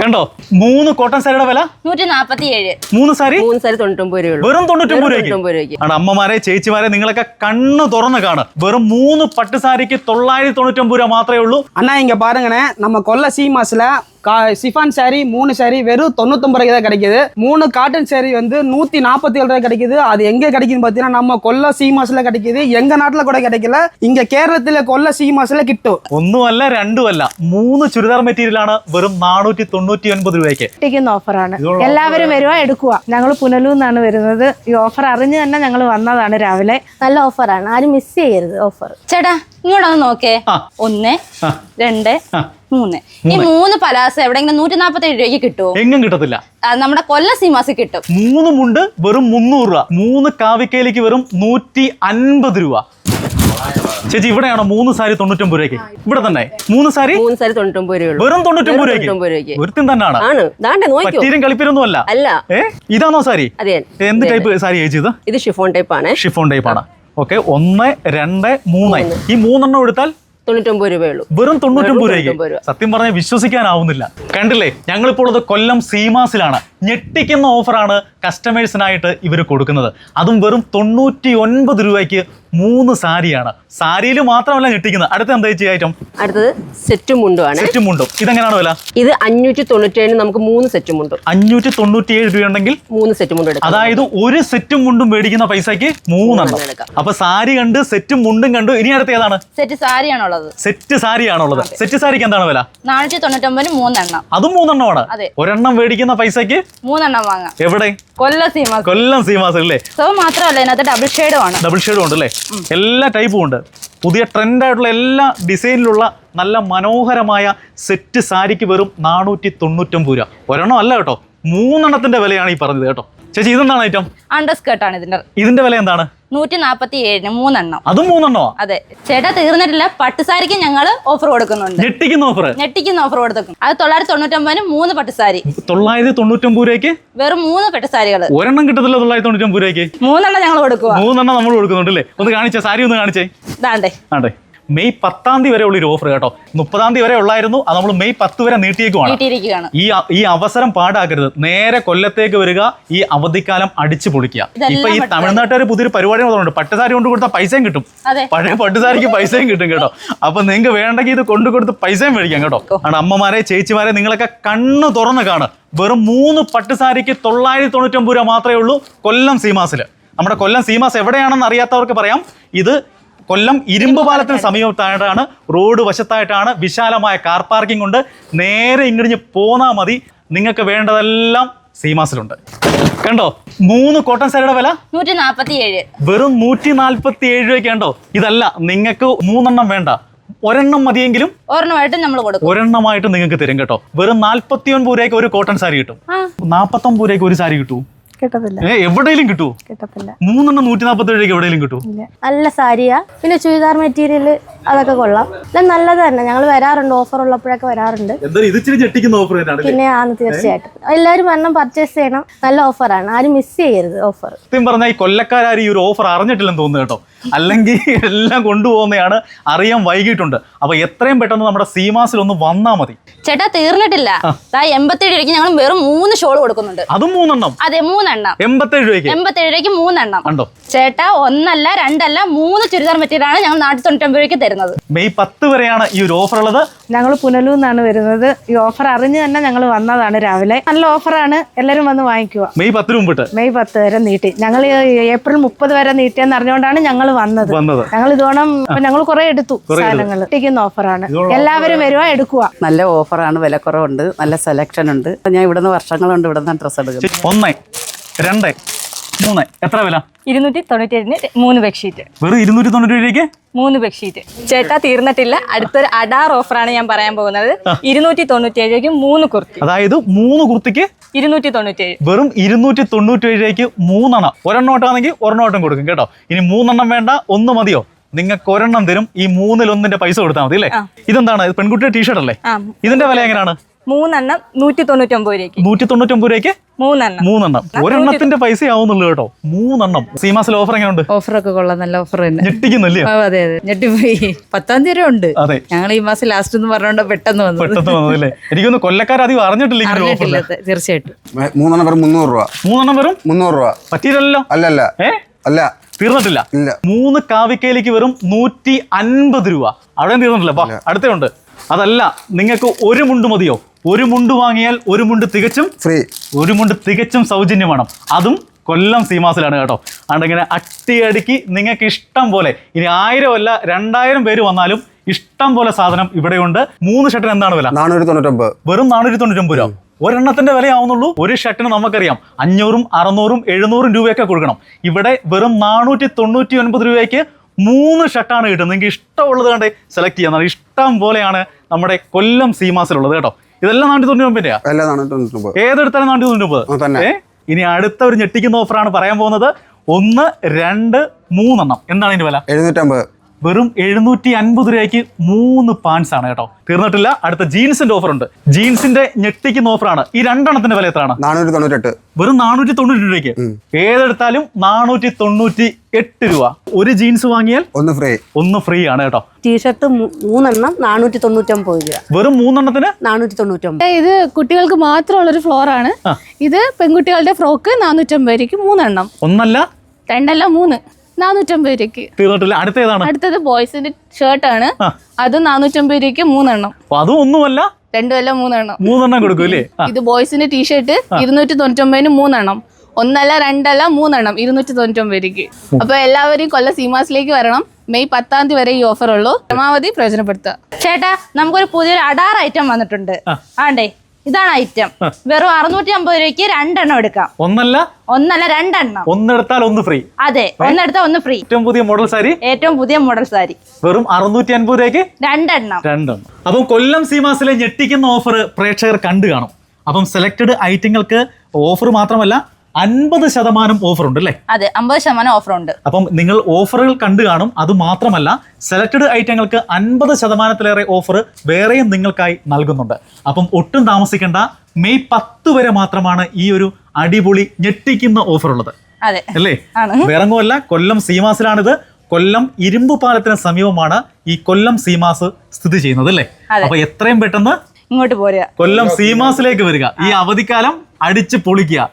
കണ്ടോ മൂന്ന് കോട്ടൺ സാരിയുടെ വില നൂറ്റി നാപ്പത്തി ഏഴ് മൂന്ന് സാരി മൂന്ന് സാരി തൊണ്ണൂറ്റൊമ്പത് രൂപയുള്ളൂ വെറും തൊണ്ണൂറ്റൊമ്പത് വെറും രൂപയ്ക്ക് തൊണ്ണൂറ്റൊമ്പത് രൂപയ്ക്ക് ആണ് അമ്മമാരെ ചേച്ചിമാരെ നിങ്ങളൊക്കെ കണ്ണ് തുറന്ന് കാണും വെറും മൂന്ന് പട്ട് സാരിക്ക് തൊള്ളായിരത്തി തൊണ്ണൂറ്റൊമ്പത് ரூபா மாத்திரமே உள்ளൂ அண்ணா இங்க பாருங்கண்ணே நம்ம கொல்ல சீமாஸ்ல கா சிஃபான் saree மூணு saree வெறும் தொண்ணூத்தொம்பது ரூபாய்க்கு தான் கிடைக்குது மூணு காட்டன் saree வந்து நூத்தி நாற்பத்தி ஏழு ரூபாய் கிடைக்குது அது எங்க கிடைக்குதுன்னு பார்த்தீங்கன்னா நம்ம கொல்ல சீமாஸ்ல கிடைக்குது எங்க நாட்டுல கூட கிடைக்கல இங்க கேரளத்துல கொல்ல சீமாஸ்ல கிட்டும் ഒന്നുമല്ല രണ്ടുമല്ല മൂന്ന് ചുരിദാർ മെറ്റീരിയൽ ആണ് വെറും നാനൂറ്റി തൊണ്ണൂറ്റി ഒൻപത് രൂപയ്ക്ക് ഒറ്റയ്ക്കുന്ന ഓഫറാണ് ഇതുള്ള എല്ലാവരും വരുവാ എടുക്കുക ഞങ്ങൾ പുനലൂന്നാണ് വരുന്നത് ഈ ഓഫർ അറിഞ്ഞ് തന്നെ ഞങ്ങൾ വന്നതാണ് രാവിലെ നല്ല ഓഫറാണ് ആരും മിസ് ചെയ്യരുത് ഓഫർ ചേട്ടാ ഇങ്ങോട്ടൊന്ന് നോക്കേ ആ. ഒന്ന് ആ. രണ്ട് ആ. മൂന്ന്. ഈ മൂന്ന്. പലാസ എവിടെയെങ്കിലും നൂറ്റി നാപ്പത്തി ഏഴ് രൂപയ്ക്ക് കിട്ടുമോ എങ്ങും കിട്ടത്തില്ല. നമ്മുടെ കൊല്ല സീമാസി കിട്ടും. മൂന്ന് മുണ്ട് വെറും മുന്നൂറ് രൂപ. മൂന്ന് കാവിക്കയിലേക്ക് വെറും നൂറ്റി അൻപത് രൂപ. ചേച്ചി ഇവിടെയാണോ മൂന്ന് സാരി തൊണ്ണൂറ്റൊമ്പത് രൂപയ്ക്ക്? ഇവിടെ തന്നെ. മൂന്ന് സാരി? മൂന്ന് സാരി തൊണ്ണൂറ്റൊമ്പത് രൂപയുള്ളൂ വെറും തൊണ്ണൂറ്റൊമ്പത് രൂപയ്ക്ക്. ഒരുത്തും തന്നെയാണ് ആണ്. ദാണ്ടെ നോക്കൂ പറ്റീരും കളിപ്പീരൊന്നും അല്ല. അല്ല ഏ? ഇതാണോ സാരി? അതെ. എന്ത് ടൈപ്പ് സാരി ചേച്ചി ഇത്? ഇത് ഷിഫോൺ ടൈപ്പ് ആണ്. ഷിഫോൺ ടൈപ്പ് ആണ്? ഓക്കെ ഒന്ന് രണ്ട് മൂന്ന്. ഈ മൂന്നെണ്ണം എടുത്താൽ തൊണ്ണൂറ്റൊമ്പത് രൂപയുള്ളൂ. വെറും തൊണ്ണൂറ്റൊമ്പത് രൂപയ്ക്ക്? 99 രൂപ. സത്യം പറഞ്ഞാൽ വിശ്വസിക്കാനാവുന്നില്ല. കണ്ടില്ലേ? ഞങ്ങളിപ്പോൾ ഉള്ളത് കൊല്ലം സീമാസിലാണ്. ഞെട്ടിക്കുന്ന ഓഫറാണ് കസ്റ്റമേഴ്സിനായിട്ട് ഇവർ കൊടുക്കുന്നത്. അതും വെറും തൊണ്ണൂറ്റി ഒൻപത് രൂപയ്ക്ക് മൂന്ന് സാരിയാണ്. സാരിയിൽ മാത്രമല്ല ഞെട്ടിക്കുന്നത്. അടുത്ത എന്താ ചേച്ചി ഐറ്റം അടുത്തത് സെറ്റും മുണ്ടുമാണ് സെറ്റും മുണ്ടും. ഇതെങ്ങനെയാണ് വില? ഇത് അഞ്ഞൂറ്റി തൊണ്ണൂറ്റേഴിന് നമുക്ക് മൂന്ന് സെറ്റും മുണ്ട്. അഞ്ഞൂറ്റി തൊണ്ണൂറ്റി ഏഴ് രൂപയുണ്ടെങ്കിൽ മൂന്ന് സെറ്റും മുണ്ട് എടുക്കാം. അതായത് ഒരു സെറ്റും മുണ്ടും മേടിക്കുന്ന പൈസക്ക് മൂന്നെണ്ണം. അപ്പൊ സാരി കണ്ട് സെറ്റും മുണ്ടും കണ്ടു. ഇനി അടുത്ത ഏതാണ്? സെറ്റ് സാരിയാണുള്ളത്. സെറ്റ് സാരിയാണുള്ളത്. സെറ്റ് സാരിക്ക് എന്താണ് വില? നാനൂറ്റി തൊണ്ണൂറ്റൊമ്പതിന് മൂന്നെണ്ണം. അതും മൂന്നെണ്ണമാണ്. അതെ. ഒരെണ്ണം മേടിക്കുന്ന പൈസക്ക് മൂന്നെണ്ണം വാങ്ങാം. എവിടെ? കൊല്ല സീമാസ്. കൊല്ലം സീമാസ് അല്ലേ? സോ മാത്രമല്ല ഇതിനകത്ത് ഡബിൾ ഷെയ്ഡും ആണ്. ഡബിൾ ഷെയ്ഡും ഉണ്ട് അല്ലേ? എല്ലാ ടൈപ്പും ഉണ്ട്. പുതിയ ട്രെൻഡ് ആയിട്ടുള്ള എല്ലാ ഡിസൈനിലുള്ള നല്ല മനോഹരമായ സെറ്റ് സാരിക്ക് വെറും നാനൂറ്റി തൊണ്ണൂറ്റൊമ്പത് രൂപ. ഒരെണ്ണം അല്ല കേട്ടോ. മൂന്നെണ്ണത്തിന്റെ വിലയാണ് ഈ പറഞ്ഞത് കേട്ടോ. ചേച്ചി ഇതെന്താണ് ഐറ്റം അണ്ടർ ആണ് ഇതിന്റെ. ഇതിന്റെ വില എന്താണ്? നൂറ്റി നാപ്പത്തി ഏഴിന് മൂന്നെണ്ണം. അതും മൂന്നെണ്ണോ? അതെ. ചേട്ടാ തീർന്നിട്ടില്ല. പട്ടുസാരിക്ക് ഞങ്ങൾ ഓഫർ കൊടുക്കുന്നുണ്ട്. ഞെട്ടിക്കുന്ന ഓഫർ ഞെട്ടിക്കുന്ന ഓഫർ കൊടുത്തേക്കും അത് തൊള്ളായിരത്തി തൊണ്ണൂറ്റൊമ്പതിന് മൂന്ന് പട്ടുസാരി. തൊള്ളായിരത്തി തൊണ്ണൂറ്റൊമ്പത് രൂപയ്ക്ക്? വെറും മൂന്ന് പട്ടുസാരികൾ ഒരെണ്ണം കിട്ടത്തില്ല തൊള്ളായിരത്തി തൊണ്ണൂറ്റൊമ്പത് രൂപയ്ക്ക്? മൂന്നെണ്ണം ഞങ്ങൾ കൊടുക്കുക മൂന്നെണ്ണം നമ്മൾ കൊടുക്കുന്നുണ്ട് അല്ലേ? ഒന്ന് കാണിച്ചേ സാരി ഒന്ന് കാണിച്ചേ. ദാണ്ടേ. ആണ്ടേ. മെയ് പത്താം തീയതി വരെ ഉള്ള ഒരു ഓഫർ കേട്ടോ. മുപ്പതാം തീയതി വരെ ഉള്ളായിരുന്നു. അത് നമ്മൾ മെയ് പത്ത് വരെ നീട്ടിയേക്കുവാണ്. ഈ ഈ അവസരം പാടാക്കരുത്. നേരെ കൊല്ലത്തേക്ക് വരിക ഈ അവധിക്കാലം അടിച്ചു പൊളിക്കുക. ഇപ്പൊ ഈ. തമിഴ്നാട്ടുകാർ പുതിയൊരു പരിപാടി വന്നിട്ടുണ്ട് പട്ടുസാരി കൊണ്ട് കൊടുത്താൽ പൈസയും കിട്ടും. പഴയ പട്ടുസാരിക്ക് പൈസയും കിട്ടും കേട്ടോ. അപ്പൊ നിങ്ങൾക്ക് വേണ്ടെങ്കിൽ ഇത് കൊണ്ടു കൊടുത്ത് പൈസയും മേടിക്കാം കേട്ടോ. ആണ് അമ്മമാരെ ചേച്ചിമാരെ നിങ്ങളൊക്കെ കണ്ണ് തുറന്ന് കാണും വെറും മൂന്ന് പട്ടുസാരിക്ക് തൊള്ളായിരത്തി തൊണ്ണൂറ്റൊമ്പത് രൂപ മാത്രമേ ഉള്ളൂ കൊല്ലം സീമാസിൽ നമ്മുടെ കൊല്ലം സീമാസ് എവിടെയാണെന്ന് അറിയാത്തവർക്ക് പറയാം. ഇത് കൊല്ലം ഇരുമ്പ് പാലത്തിന് സമീപത്തായിട്ടാണ് റോഡ് വശത്തായിട്ടാണ് വിശാലമായ കാർ പാർക്കിംഗ് ഉണ്ട്. നേരെ ഇങ്ങിടിഞ്ഞ് പോന്നാൽ മതി. നിങ്ങൾക്ക് വേണ്ടതെല്ലാം സീമാസിലുണ്ട്. കണ്ടോ? മൂന്ന് കോട്ടൺ സാരിയുടെ വില? നൂറ്റി നാൽപ്പത്തി ഏഴ് വെറും നൂറ്റി നാൽപ്പത്തി ഏഴ് രൂപയ്ക്ക് കണ്ടോ? ഇതല്ല നിങ്ങൾക്ക് മൂന്നെണ്ണം വേണ്ട. ഒരെണ്ണം മതിയെങ്കിലും ഒരെണ്ണമായിട്ട് നമ്മൾ കൊടുക്കും. ഒരെണ്ണമായിട്ട് നിങ്ങൾക്ക് തരും കേട്ടോ. വെറും നാൽപ്പത്തി ഒൻപത് രൂപയ്ക്ക് ഒരു കോട്ടൺ സാരി കിട്ടും. നാൽപ്പത്തൊമ്പത് രൂപയ്ക്ക് ഒരു സാരി കിട്ടൂ. കിട്ടത്തില്ല. ഏ കിട്ടുമോ കിട്ടത്തില്ല. മൂന്നെണ്ണം നൂറ്റി നാപ്പത്തി രൂപയ്ക്ക് എവിടെയും കിട്ടുമോ നല്ല സാരിയാ. പിന്നെ ചുരിദാർ മെറ്റീരിയൽ അതൊക്കെ കൊള്ളാം. എല്ലാം നല്ലത് തന്നെ. ഞങ്ങൾ വരാറുണ്ട്. ഓഫർ ഉള്ളപ്പോഴൊക്കെ വരാറുണ്ട്. പിന്നെ ആണ് തീർച്ചയായിട്ടും. എല്ലാവരും വരണം പർച്ചേസ് ചെയ്യണം. നല്ല ഓഫറാണ് ആരും മിസ് ചെയ്യരുത് ഓഫർ സത്യം പറഞ്ഞാൽ ഈ കൊല്ലക്കാരും ഈ ഒരു ഓഫർ അറിഞ്ഞിട്ടില്ലെന്ന് തോന്നുന്നു കേട്ടോ. അല്ലെങ്കിൽ എല്ലാം കൊണ്ടുപോകുന്നതാണ് അറിയാൻ വൈകിട്ടുണ്ട് അപ്പൊ എത്രയും പെട്ടെന്ന് നമ്മുടെ സീമാസിൽ ഒന്ന് വന്നാ മതി. ചേട്ടാ തീർന്നിട്ടില്ല. എൺപത്തി ഏഴ് രൂപയ്ക്ക് ഞങ്ങൾ വെറും മൂന്ന് ഷോൾ കൊടുക്കുന്നുണ്ട്. അതും മൂന്നെണ്ണം. അതെ മൂന്നെണ്ണം. എൺപത്തേഴ് രൂപയ്ക്ക്? എൺപത്തേഴ് രൂപയ്ക്ക് മൂന്നെണ്ണം. കണ്ടോ? ചേട്ടാ ഒന്നല്ല രണ്ടല്ല മൂന്ന് ചുരിദാർ മെറ്റീരിയലാണ് ഞങ്ങൾ നാട്ടിൽ തൊണ്ണൂറ്റൊമ്പത് രൂപയ്ക്ക് തരുന്നത്. മെയ് പത്ത് വരെയാണ് ഈ ഒരു ഓഫർ ഉള്ളത്. ഞങ്ങൾ പുനലൂന്നാണ് വരുന്നത്. ഈ ഓഫർ അറിഞ്ഞ് തന്നെ ഞങ്ങൾ വന്നതാണ് രാവിലെ. നല്ല ഓഫറാണ് എല്ലാവരും വന്ന് വാങ്ങിക്കുക മെയ് പത്തിന് മുമ്പിട്ട്? മെയ് പത്ത് വരെ നീട്ടി. ഞങ്ങൾ ഏപ്രിൽ മുപ്പത് വരെ നീട്ടിയെന്ന് അറിഞ്ഞുകൊണ്ടാണ് ഞങ്ങൾ വന്നത്. വന്നത്. ഞങ്ങൾ ഇതോണം ഞങ്ങൾ കുറെ എടുത്തു സാധനങ്ങൾ ഒറ്റയ്ക്കുന്ന ഓഫറാണ് എല്ലാവരും വരുവാ എടുക്കുക നല്ല ഓഫറാണ് വിലക്കുറവുണ്ട്. നല്ല സെലക്ഷൻ ഉണ്ട്. ഞാൻ ഇവിടുന്ന് വർഷങ്ങളുണ്ട് ഇവിടുന്ന് ഡ്രസ്സ് എടുക്കുന്നത്. ഒന്ന്. രണ്ട് മൂന്ന്. എത്ര വില? ഇരുന്നൂറ്റി തൊണ്ണൂറ്റേഴിന് മൂന്ന് ബെഡ്ഷീറ്റ്. വെറും ഇരുന്നൂറ്റി തൊണ്ണൂറ്റി ഏഴിലേക്ക് മൂന്ന് ബെഡ്ഷീറ്റ്. ചേട്ടാ തീർന്നിട്ടില്ല. അടുത്തൊരു അഡാർ ഓഫറാണ് ഞാൻ പറയാൻ പോകുന്നത്. ഇരുന്നൂറ്റി തൊണ്ണൂറ്റി ഏഴിലേക്ക് മൂന്ന് കുർത്തി. അതായത് മൂന്ന് കുർത്തിക്ക് ഇരുന്നൂറ്റി തൊണ്ണൂറ്റേഴ് വെറും ഇരുന്നൂറ്റി തൊണ്ണൂറ്റി ഏഴ് ഒരെണ്ണം മൂന്നെണ്ണം ഒരെണ്ണോട്ടാണെങ്കിൽ ഒരെണ്ണോട്ടം കൊടുക്കും കേട്ടോ. ഇനി മൂന്നെണ്ണം വേണ്ട ഒന്ന് മതിയോ? നിങ്ങൾക്ക് ഒരെണ്ണം തരും ഈ മൂന്നിൽ ഒന്നിന്റെ പൈസ കൊടുത്താൽ മതി അല്ലേ? ഇതെന്താണ്? പെൺകുട്ടിയുടെ ടീഷർട്ട് അല്ലേ? ഇതിന്റെ വില എങ്ങനെയാണ്? മൂന്നെണ്ണം നൂറ്റി തൊണ്ണൂറ്റൊമ്പത് രൂപയ്ക്ക്. നൂറ്റി തൊണ്ണൂറ്റൊമ്പത് രൂപയ്ക്ക്? മൂന്നെണ്ണം. മൂന്നെണ്ണം. ഒരെണ്ണത്തിന്റെ പൈസ ആവുന്നുള്ളൂ കേട്ടോ. മൂന്നെണ്ണം. സീമാസിൽ ഓഫർ എങ്ങനെയുണ്ട്? ഒക്കെ കൊള്ളാം. നല്ല ഓഫർ തന്നെ. ഞെട്ടിക്കുന്നില്ലേ? അതെ അതെ. ഞെട്ടിപ്പോയി. പത്താം തീയതി ഉണ്ട്. അതെ. ഞങ്ങൾ ഈ മാസം ലാസ്റ്റ് എന്ന് പറഞ്ഞോണ്ട് പെട്ടെന്ന് വന്നത്. പെട്ടെന്ന് വന്നല്ലേ എനിക്കൊന്ന് കൊല്ലക്കാർ അധികം അറിഞ്ഞിട്ടില്ല. തീർച്ചയായിട്ടും. മൂന്നെണ്ണം വെറും മുന്നൂറ് രൂപ. മൂന്നെണ്ണം വരും മുന്നൂറ് രൂപ. പറ്റിയില്ലല്ലോ? അല്ലല്ല. അല്ല ഏ? അല്ല. തീർന്നിട്ടില്ല. ഇല്ല. മൂന്ന് കാവിക്കയിലേക്ക് വെറും നൂറ്റി അൻപത് രൂപ. അവിടെ തീർന്നിട്ടില്ല. വാ അടുത്തുണ്ട് അതല്ല നിങ്ങൾക്ക് ഒരു മുണ്ട് മതിയോ? ഒരു മുണ്ട് വാങ്ങിയാൽ ഒരു മുണ്ട് തികച്ചും ഫ്രീ ഒരു മുണ്ട് തികച്ചും സൗജന്യമാണ്. അതും കൊല്ലം സീമാസിലാണ് കേട്ടോ. അതുകൊണ്ട് ഇങ്ങനെ അട്ടിയടിക്ക് നിങ്ങൾക്ക് ഇഷ്ടം പോലെ ഇനി ആയിരം അല്ല രണ്ടായിരം പേര് വന്നാലും ഇഷ്ടം പോലെ സാധനം ഇവിടെയുണ്ട്. മൂന്ന് ഷർട്ടിന് എന്താണ് വില? നാനൂറ്റി തൊണ്ണൂറ്റൊമ്പത്. വെറും നാനൂറ്റി തൊണ്ണൂറ്റൊമ്പത് രൂപ. ഒരെണ്ണത്തിന്റെ വിലയാവുന്നുള്ളൂ. ഒരു ഷർട്ടിന് നമുക്കറിയാം. അഞ്ഞൂറും അറുന്നൂറും എഴുന്നൂറും രൂപയൊക്കെ കൊടുക്കണം. ഇവിടെ വെറും നാനൂറ്റി തൊണ്ണൂറ്റി ഒൻപത് രൂപയ്ക്ക് മൂന്ന് ഷർട്ടാണ് കിട്ടുന്നത്. നിങ്ങൾക്ക് ഇഷ്ടമുള്ളത് കണ്ടേ സെലക്ട് ചെയ്യാൻ ഇഷ്ടം പോലെയാണ് നമ്മുടെ കൊല്ലം സീമാസിലുള്ളത് കേട്ടോ. ഇതെല്ലാം നാനൂറ്റി തൊണ്ണൂറ്റി തൊണ്ണൂറ്റൊമ്പത് ഏതെടുത്താലും നാനൂറ്റി തൊണ്ണൂറ്റി. ഒമ്പത് ഇനി അടുത്ത ഒരു ഞെട്ടിക്കുന്ന ഓഫറാണ് പറയാൻ പോകുന്നത്. ഒന്ന് രണ്ട് മൂന്നെണ്ണം. എന്താണ് ഇതിന്റെ വില? എഴുന്നൂറ്റമ്പത്. വെറും എഴുന്നൂറ്റി അൻപത് രൂപയ്ക്ക് മൂന്ന് പാൻസ് ആണ് കേട്ടോ. തീർന്നിട്ടില്ല. അടുത്ത ജീൻസിന്റെ ഓഫർ ഉണ്ട്. ജീൻസിന്റെ ഞെട്ടിക്കുന്ന ഓഫറാണ് ഈ രണ്ടെണ്ണത്തിന്റെ വില എത്രയാണ്? നാനൂറ്റി തൊണ്ണൂറ്റെട്ട് വെറും നാനൂറ്റി തൊണ്ണൂറ്റി രൂപയ്ക്ക് ഏതെടുത്താലും നാനൂറ്റി തൊണ്ണൂറ്റി എട്ട് രൂപ. ഒരു ജീൻസ് വാങ്ങിയാൽ ഒന്ന് ഫ്രീ ഒന്ന് ഫ്രീ ആണ് കേട്ടോ. ടീഷർട്ട് മൂന്നെണ്ണം നാനൂറ്റി തൊണ്ണൂറ്റൊമ്പത് രൂപ. വെറും മൂന്നെണ്ണത്തിന്? നാനൂറ്റി തൊണ്ണൂറ്റൊമ്പത് ഇത് കുട്ടികൾക്ക് മാത്രമുള്ള ഒരു ഫ്ലോർ ആണ് ഇത് പെൺകുട്ടികളുടെ ഫ്രോക്ക് നാനൂറ്റമ്പത് രൂപയ്ക്ക് മൂന്നെണ്ണം. ഒന്നല്ല? രണ്ടല്ല മൂന്ന്. നാനൂറ്റമ്പത് രൂപയ്ക്ക്. തീർന്നിട്ടില്ല. അടുത്ത ഏതാണ് അടുത്തത് ബോയ്സിന്റെ ഷർട്ട് ആണ്. അത് നാനൂറ്റമ്പത് രൂപയ്ക്ക് മൂന്നെണ്ണം. അതും ഒന്നുമല്ല? രണ്ടുമല്ല മൂന്നെണ്ണം. മൂന്നെണ്ണം കൊടുക്കും അല്ലേ? ഇത് ബോയ്സിന്റെ ടീഷർട്ട് ഇരുന്നൂറ്റി തൊണ്ണൂറ്റൊമ്പതിന് മൂന്നെണ്ണം. ഒന്നല്ല രണ്ടല്ല മൂന്നെണ്ണം. ഇരുന്നൂറ്റി തൊണ്ണൂറ്റൊമ്പത് രൂപയ്ക്ക് അപ്പൊ എല്ലാവരും കൊല്ലം സീമാസിലേക്ക് വരണം. മെയ് പത്താം തീയതി വരെ ഈ ഓഫർ ഉള്ളൂ. പരമാവധി പ്രയോജനപ്പെടുത്തുക. ചേട്ടാ നമുക്കൊരു പുതിയൊരു അഡാർ ഐറ്റം വന്നിട്ടുണ്ട്. ആണ്ടേ. ഇതാണ് ഐറ്റം വെറും അറുന്നൂറ്റി അമ്പത് രൂപയ്ക്ക് രണ്ടെണ്ണം എടുക്കാം. ഒന്നല്ല? ഒന്നല്ല രണ്ടെണ്ണം. ഒന്നെടുത്താൽ ഒന്ന് ഫ്രീ അതെ ഒന്നെടുത്താൽ ഒന്ന് ഫ്രീ ഏറ്റവും പുതിയ മോഡൽ സാരി ഏറ്റവും പുതിയ മോഡൽ സാരി വെറും അറുന്നൂറ്റി അൻപത് രൂപയ്ക്ക്? രണ്ടെണ്ണം. രണ്ടെണ്ണം. അപ്പം കൊല്ലം സീമാസിലെ ഞെട്ടിക്കുന്ന ഓഫർ പ്രേക്ഷകർ കണ്ടു കാണും. അപ്പം സെലക്ടഡ് ഐറ്റങ്ങൾക്ക് ഓഫർ മാത്രമല്ല അൻപത് ശതമാനം ഓഫർ ഉണ്ട് അല്ലേ അതെ അമ്പത് ശതമാനം ഓഫർ ഉണ്ട് അപ്പം നിങ്ങൾ ഓഫറുകൾ കണ്ടു കാണും. അത് മാത്രമല്ല സെലക്ടഡ് ഐറ്റങ്ങൾക്ക് അൻപത് ശതമാനത്തിലേറെ ഓഫർ വേറെയും നിങ്ങൾക്കായി നൽകുന്നുണ്ട്. അപ്പം ഒട്ടും താമസിക്കേണ്ട മെയ് പത്ത് വരെ മാത്രമാണ് ഈ ഒരു അടിപൊളി ഞെട്ടിക്കുന്ന ഓഫർ ഉള്ളത് അതെ. അല്ലേ. വേറെങ്ങുമല്ല കൊല്ലം സീമാസിലാണിത്. കൊല്ലം ഇരുമ്പ് പാലത്തിന് സമീപമാണ് ഈ കൊല്ലം സീമാസ് സ്ഥിതി ചെയ്യുന്നത് അല്ലേ. അപ്പൊ എത്രയും പെട്ടെന്ന് ഇങ്ങോട്ട് പോരുക. കൊല്ലം സീമാസിലേക്ക് വരിക. ഈ അവധിക്കാലം അടിച്ച് പൊളിക്കുക.